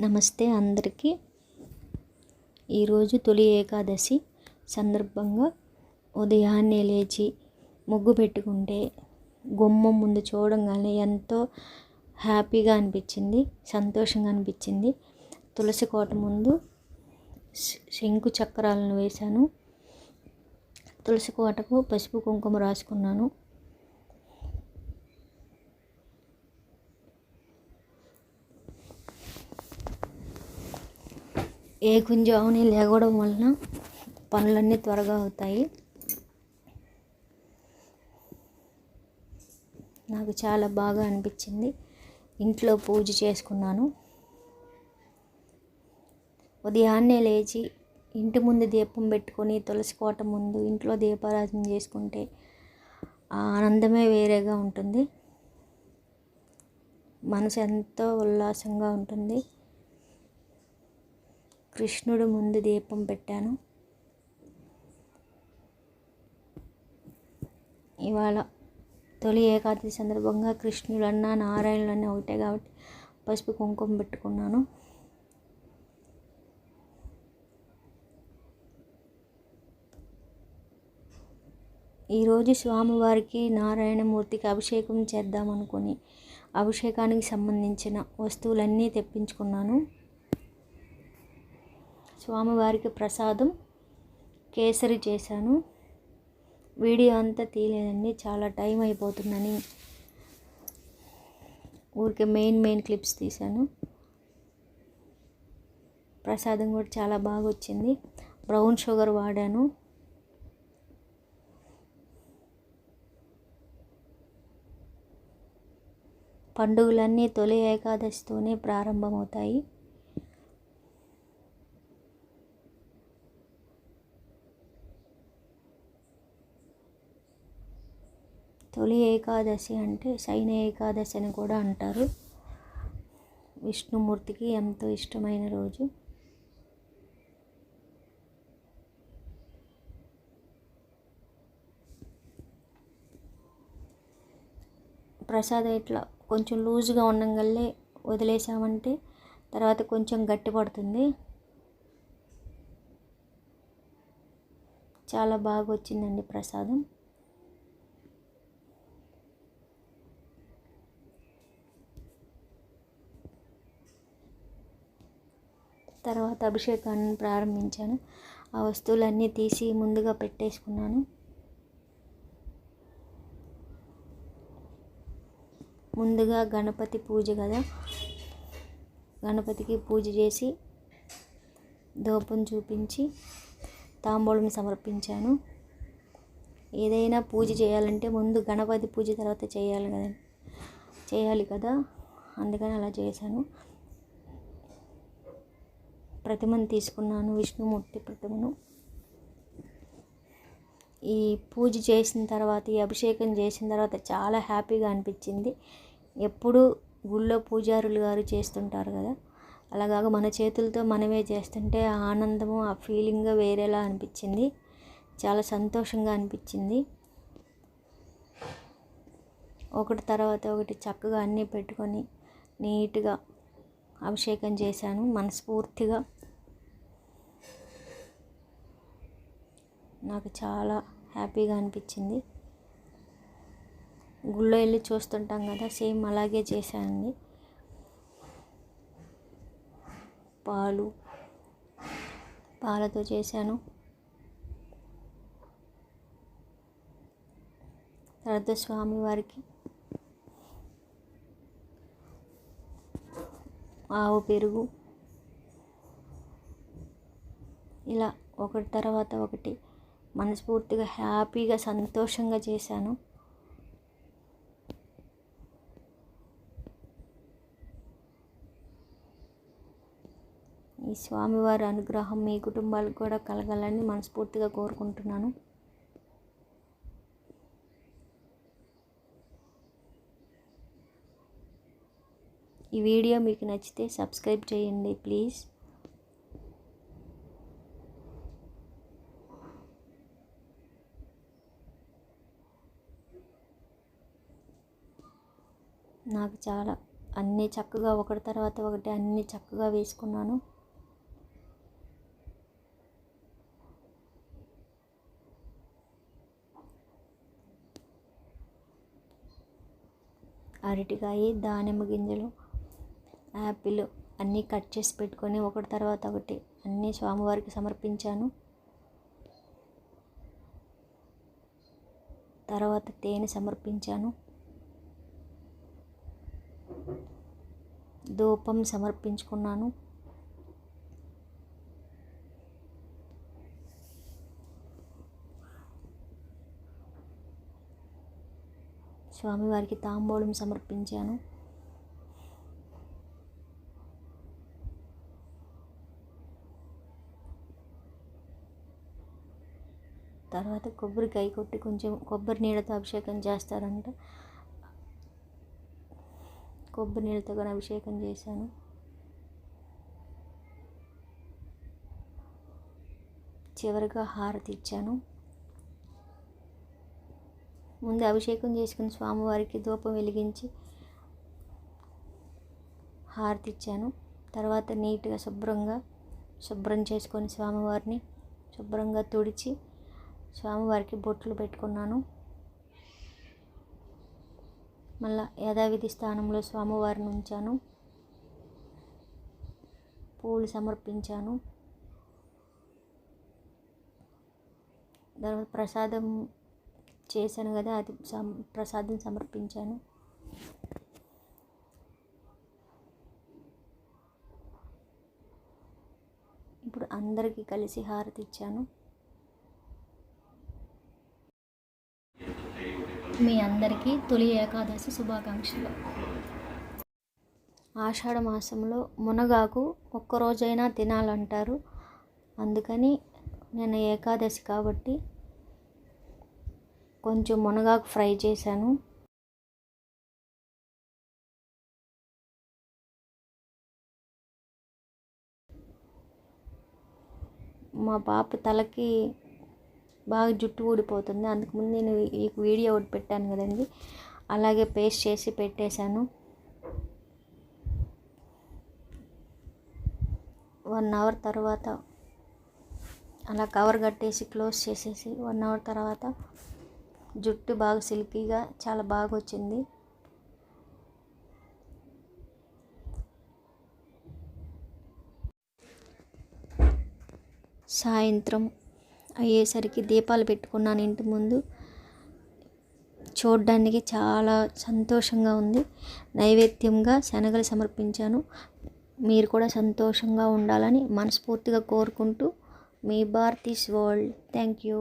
నమస్తే అందరికీ. ఈరోజు తొలి ఏకాదశి సందర్భంగా ఉదయాన్నే లేచి ముగ్గు పెట్టుకుంటే గుమ్మం ముందు చూడంగానే ఎంతో హ్యాపీగా అనిపించింది సంతోషంగా అనిపించింది. తులసి కోట ముందు శంకు చక్రాలను వేశాను. తులసి కోటకు పసుపు కుంకుమ రాసుకున్నాను. ఏ కుంజాముని లేగడం వలన పనులన్నీ త్వరగా అవుతాయి. నాకు చాలా బాగా అనిపించింది. ఇంట్లో పూజ చేసుకున్నాను. ఉదయాన్నే లేచి ఇంటి ముందు దీపం పెట్టుకొని తులసి కోట ముందు ఇంట్లో దీపారాధన చేసుకుంటే ఆ ఆనందమే వేరేగా ఉంటుంది. మనసు ఎంతో ఉల్లాసంగా ఉంటుంది. కృష్ణుడు ముందు దీపం పెట్టాను. ఇవాళ తొలి ఏకాదశి సందర్భంగా కృష్ణుడన్నా నారాయణులన్నా ఒకటే కాబట్టి పసుపు కుంకుమ పెట్టుకున్నాను. ఈరోజు స్వామివారికి నారాయణమూర్తికి అభిషేకం చేద్దామనుకుని అభిషేకానికి సంబంధించిన వస్తువులన్నీ తెప్పించుకున్నాను. స్వామివారికి ప్రసాదం కేసరి చేశాను. వీడియో అంతా తీయలేదండి చాలా టైం అయిపోతుందని ఊరికే మెయిన్ మెయిన్ క్లిప్స్ తీశాను. ప్రసాదం కూడా చాలా బాగా వచ్చింది. బ్రౌన్ షుగర్ వాడాను. పండుగలన్నీ తొలి ఏకాదశితోనే ప్రారంభమవుతాయి. తొలి ఏకాదశి అంటే శైన ఏకాదశి అని కూడా అంటారు. విష్ణుమూర్తికి ఎంతో ఇష్టమైన రోజు. ప్రసాదం ఇట్లా కొంచెం లూజ్గా ఉండగల్లే వదిలేసామంటే తర్వాత కొంచెం గట్టి పడుతుంది. చాలా బాగా వచ్చిందండి ప్రసాదం. తర్వాత అభిషేకాన్ని ప్రారంభించాను. ఆ వస్తువులన్నీ తీసి ముందుగా పెట్టేసుకున్నాను. ముందుగా గణపతి పూజ కదా. గణపతికి పూజ చేసి దూపం చూపించి తాంబూలం సమర్పించాను. ఏదైనా పూజ చేయాలంటే ముందు గణపతి పూజ తర్వాత చేయాలి కదా. చేయాలి కదా. అందుకని అలా చేశాను. ప్రతిమను తీసుకున్నాను విష్ణుమూర్తి ప్రతిమను. ఈ పూజ చేసిన తర్వాత ఈ అభిషేకం చేసిన తర్వాత చాలా హ్యాపీగా అనిపించింది. ఎప్పుడు గుళ్ళో పూజారులు గారు చేస్తుంటారు కదా. అలాగా మన చేతులతో మనమే చేస్తుంటే ఆ ఆనందము ఆ ఫీలింగ్ వేరేలా అనిపించింది. చాలా సంతోషంగా అనిపించింది. ఒకటి తర్వాత ఒకటి చక్కగా అన్నీ పెట్టుకొని నీట్గా అభిషేకం చేశాను మనస్ఫూర్తిగా. నాకు చాలా హ్యాపీగా అనిపించింది. గుళ్ళో వెళ్ళి చూస్తుంటాం కదా సేమ్ అలాగే చేశానండి. పాలు పాలతో చేశాను. తర్వాత స్వామివారికి ఆవు పెరుగు. ఇలా ఒకటి తర్వాత ఒకటి మనస్ఫూర్తిగా హ్యాపీగా సంతోషంగా చేశాను. ఈ స్వామివారి అనుగ్రహం మీ కుటుంబాలకు కూడా కలగాలని మనస్ఫూర్తిగా కోరుకుంటున్నాను. ఈ వీడియో మీకు నచ్చితే సబ్స్క్రైబ్ చేయండి ప్లీజ్. నాకు చాలా అన్నీ చక్కగా ఒకటి తర్వాత ఒకటి అన్నీ చక్కగా వేసుకున్నాను. అరటికాయ దానిమ్మ గింజలు యాపిల్ అన్నీ కట్ చేసి పెట్టుకొని ఒకటి తర్వాత ఒకటి అన్నీ స్వామివారికి సమర్పించాను. తర్వాత తేనె సమర్పించాను. ధూపం సమర్పించుకున్నాను. స్వామివారికి తాంబూలం సమర్పించాను. తర్వాత కొబ్బరికాయ కొట్టి కొంచెం కొబ్బరి నీళ్ళతో అభిషేకం చేస్తారంట. కొబ్బరి నీళ్ళతో కానీ అభిషేకం చేశాను. చివరిగా హారతి ఇచ్చాను. ముందు అభిషేకం చేసుకుని స్వామివారికి ధూపం వెలిగించి హారతి ఇచ్చాను. తర్వాత నీట్గా శుభ్రంగా శుభ్రం చేసుకొని స్వామివారిని శుభ్రంగా తుడిచి స్వామివారికి బొట్లు పెట్టుకున్నాను. మళ్ళా యథావిధి స్థానంలో స్వామివారిని ఉంచాను. పూలు సమర్పించాను. తర్వాత ప్రసాదం చేశాను కదా అది సం ప్రసాదం సమర్పించాను. ఇప్పుడు అందరికీ కలిసి హారతి ఇచ్చాను. మీ అందరికీ తొలి ఏకాదశి శుభాకాంక్షలు. ఆషాఢ మాసంలో మునగాకు ఒక్కరోజైనా తినాలంటారు. అందుకని నేను ఏకాదశి కాబట్టి కొంచెం మునగాకు ఫ్రై చేశాను. మా పాప తలకి బాగా జుట్టు ఊడిపోతుంది. అందుకుముందు నేను ఈ వీడియో ఒకటి పెట్టాను కదండి. అలాగే పేస్ట్ చేసి పెట్టేశాను. వన్ అవర్ తర్వాత అలా కవర్ కట్టేసి క్లోజ్ చేసేసి వన్ అవర్ తర్వాత జుట్టు బాగా సిల్కీగా చాలా బాగా వచ్చింది. సాయంత్రం అయ్యేసరికి దీపాలు పెట్టుకున్నాను ఇంటి ముందు. చూడడానికి చాలా సంతోషంగా ఉంది. నైవేద్యంగా శనగలు సమర్పించాను. మీరు కూడా సంతోషంగా ఉండాలని మనస్ఫూర్తిగా కోరుకుంటూ మీ భారతీస్ వరల్డ్. Thank you.